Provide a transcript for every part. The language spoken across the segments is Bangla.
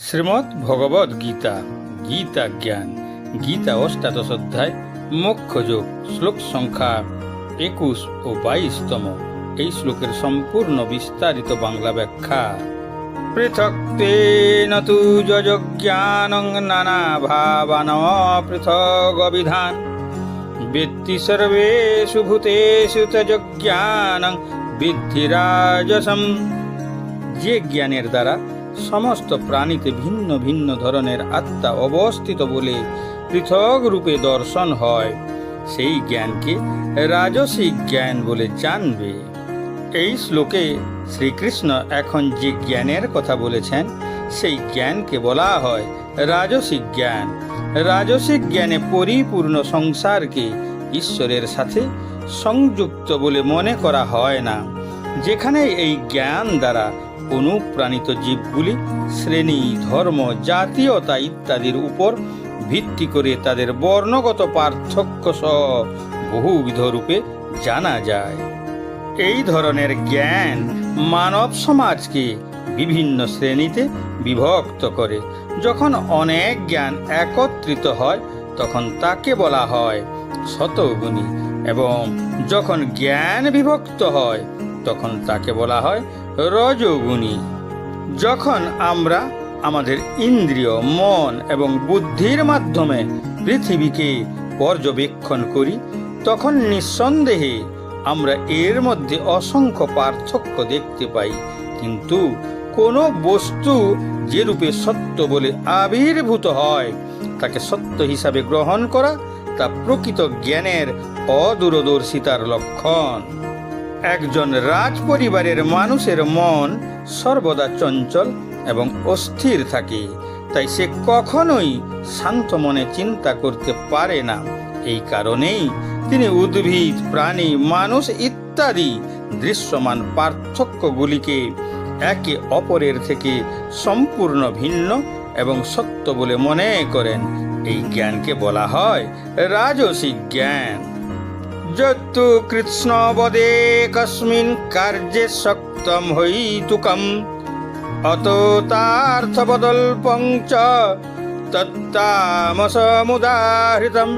শ্রীমদ্ ভগবদ গীতা গীতা জ্ঞান, গীতা অষ্টাদশ অধ্যায় মোক্ষ যোগ শ্লোক সংখ্যা একুশ ও বাইশতম। এই শ্লোকের সম্পূর্ণ বিস্তারিত বাংলা ব্যাখ্যা। পৃথক তেন তু যজ্ঞানং নানা ভাবান পৃথক অবিধান বৃত্তি সর্বেষু ভূতেষু তজ্ঞানং বিদ্ধি রাজসম। যে জ্ঞানের দ্বারা সমস্ত প্রাণীতে ভিন্ন ভিন্ন ধরনের আত্মা অবস্থিত বলে পৃথক রূপে দর্শন হয়। সেই জ্ঞানকে রাজসিক জ্ঞান বলে জানবে। এই শ্লোকে শ্রীকৃষ্ণ এখন যে জ্ঞানের কথা বলেছেন, সেই জ্ঞানকে বলা হয় রাজসিক জ্ঞান। রাজসিক জ্ঞানে পরিপূর্ণ সংসারকে ঈশ্বরের সাথে সংযুক্ত বলে মনে করা হয় না। যেখানে এই জ্ঞান দ্বারা অনুপ্রাণিত জীবগুলি শ্রেণি, ধর্ম, জাতীয়তা ইত্যাদির উপর ভিত্তি করে তাদের বর্ণগত পার্থক্য সহ বহুবিধ রূপে জানা যায়। এই ধরনের জ্ঞান মানব সমাজকে বিভিন্ন শ্রেণীতে বিভক্ত করে। যখন অনেক জ্ঞান একত্রিত হয়, তখন তাকে বলা হয় শতগুণী এবং যখন জ্ঞান বিভক্ত হয়, তখন তাকে বলা হয় রজগুণী। যখন আমরা আমাদের ইন্দ্রিয়, মন এবং বুদ্ধির মাধ্যমে পৃথিবীকে পর্যবেক্ষণ করি, তখন নিঃসন্দেহে আমরা এর মধ্যে অসংখ্য পার্থক্য দেখতে পাই। কিন্তু কোনো বস্তু যে রূপে সত্য বলে আবির্ভূত হয়, তাকে সত্য হিসাবে গ্রহণ করা তা প্রকৃত জ্ঞানের অদূরদর্শিতার লক্ষণ। একজন রাজ পরিবারের মানুষের মন সর্বদা চঞ্চল এবং অস্থির থাকে, তাই সে কখনোই শান্ত মনে চিন্তা করতে পারে না। এই কারণেই তিনি উদ্ভিদ, প্রাণী, মানুষ ইত্যাদি দৃশ্যমান পার্থক্যগুলিকে একে অপরের থেকে সম্পূর্ণ ভিন্ন এবং সত্য বলে মনে করেন। এই জ্ঞানকে বলা হয় রাজসিক জ্ঞান। যত্তু কৃষ্ণবদে কস্মিন কার্যে শক্তম হইতুকম অত তার্থবদল্পং চ তত্তামসমুদাহৃতম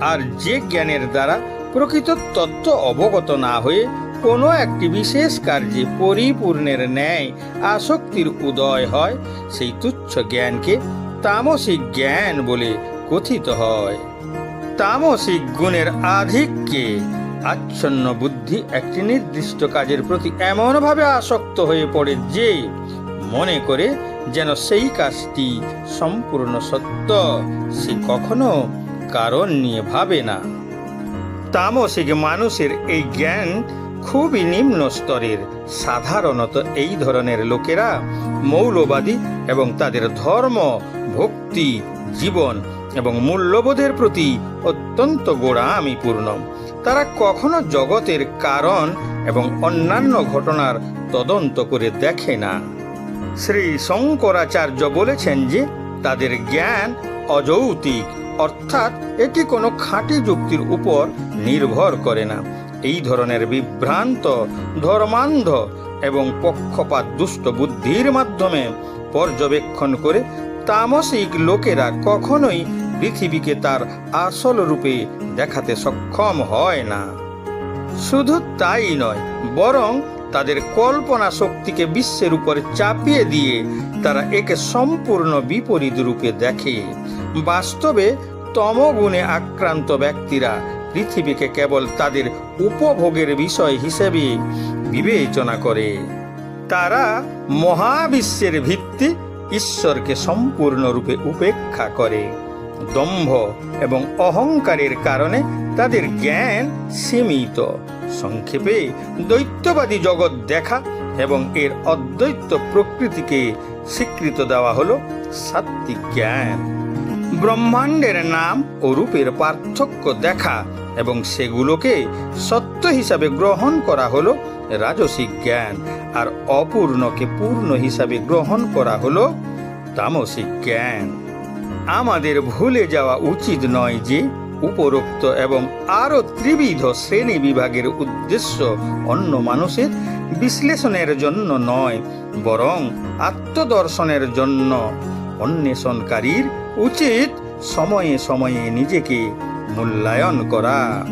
আর যে জ্ঞানের দ্বারা প্রকৃত তত্ত্ব অবগত না হয়ে কোনো একটি বিশেষ কার্যে পরিপূর্ণের ন্যায় আসক্তির উদয় হয়, সেই তুচ্ছ জ্ঞানকে তামসিক জ্ঞান বলে কথিত হয়। তামসিক গুণের আধিক্যে আচ্ছন্ন বুদ্ধি একটি নির্দিষ্ট কাজের প্রতি এমনভাবে আসক্ত হয়ে পড়ে যে মনে করে যেন সেই কাজটি সম্পূর্ণ সত্য, সে কখনো কারণ নিয়ে ভাবে না। তামসিক মানুষের এই জ্ঞান খুবই নিম্ন স্তরের। সাধারণত এই ধরনের লোকেরা মৌলবাদী এবং তাদের ধর্ম, ভক্তি, জীবন এবং মূল্যবোধের প্রতি অত্যন্ত গোড়ামিপূর্ণ তারা কখনো জগতের কারণ এবং অন্যান্য ঘটনার তদন্ত করে দেখে না। শ্রী শঙ্করাচার্য বলেছেন যে, তাদের জ্ঞান অযৌতিক অর্থাৎ এটি কোনো খাঁটি যুক্তির উপর নির্ভর করে না। এই ধরনের বিভ্রান্ত, ধর্মান্ধ এবং পক্ষপাত দুষ্ট বুদ্ধির মাধ্যমে পর্যবেক্ষণ করে তামসিক লোকেরা কখনোই পৃথিবীকে তার আসল রূপে দেখাতে সক্ষম হয় না। শুধু তাই নয়, বরং তাদের কল্পনা শক্তিকে বিশ্বের উপর চাপিয়ে দিয়ে তারা একে সম্পূর্ণ বিপরীত রূপে দেখে। বাস্তবে তমগুণে আক্রান্ত ব্যক্তিরা পৃথিবীকে কেবল তাদের উপভোগের বিষয় হিসেবে বিবেচনা করে। তারা মহাবিশ্বের ভিত্তি ঈশ্বরকে সম্পূর্ণরূপে উপেক্ষা করে। দম্ভ এবং অহংকারের কারণে তাদের জ্ঞান সীমিত। সংক্ষেপে, দৈত্যবাদী জগৎ দেখা এবং এর অদ্বৈত প্রকৃতিকে স্বীকৃত দেওয়া হল সাত্বিক জ্ঞান। ব্রহ্মাণ্ডের নাম ও রূপের পার্থক্য দেখা এবং সেগুলোকে সত্য হিসাবে গ্রহণ করা হলো রাজসিক জ্ঞান, আর অপূর্ণকে পূর্ণ হিসাবে গ্রহণ করা হলো তামসিক জ্ঞান। আমাদের ভুলে যাওয়া উচিত নয় যে উপরোক্ত এবং আরও ত্রিবিধ শ্রেণি বিভাগের উদ্দেশ্য অন্য মানুষের বিশ্লেষণের জন্য নয়, বরং আত্মদর্শনের জন্য। অন্বেষণকারীর উচিত সময়ে সময়ে নিজেকে মূল্যায়ন করা।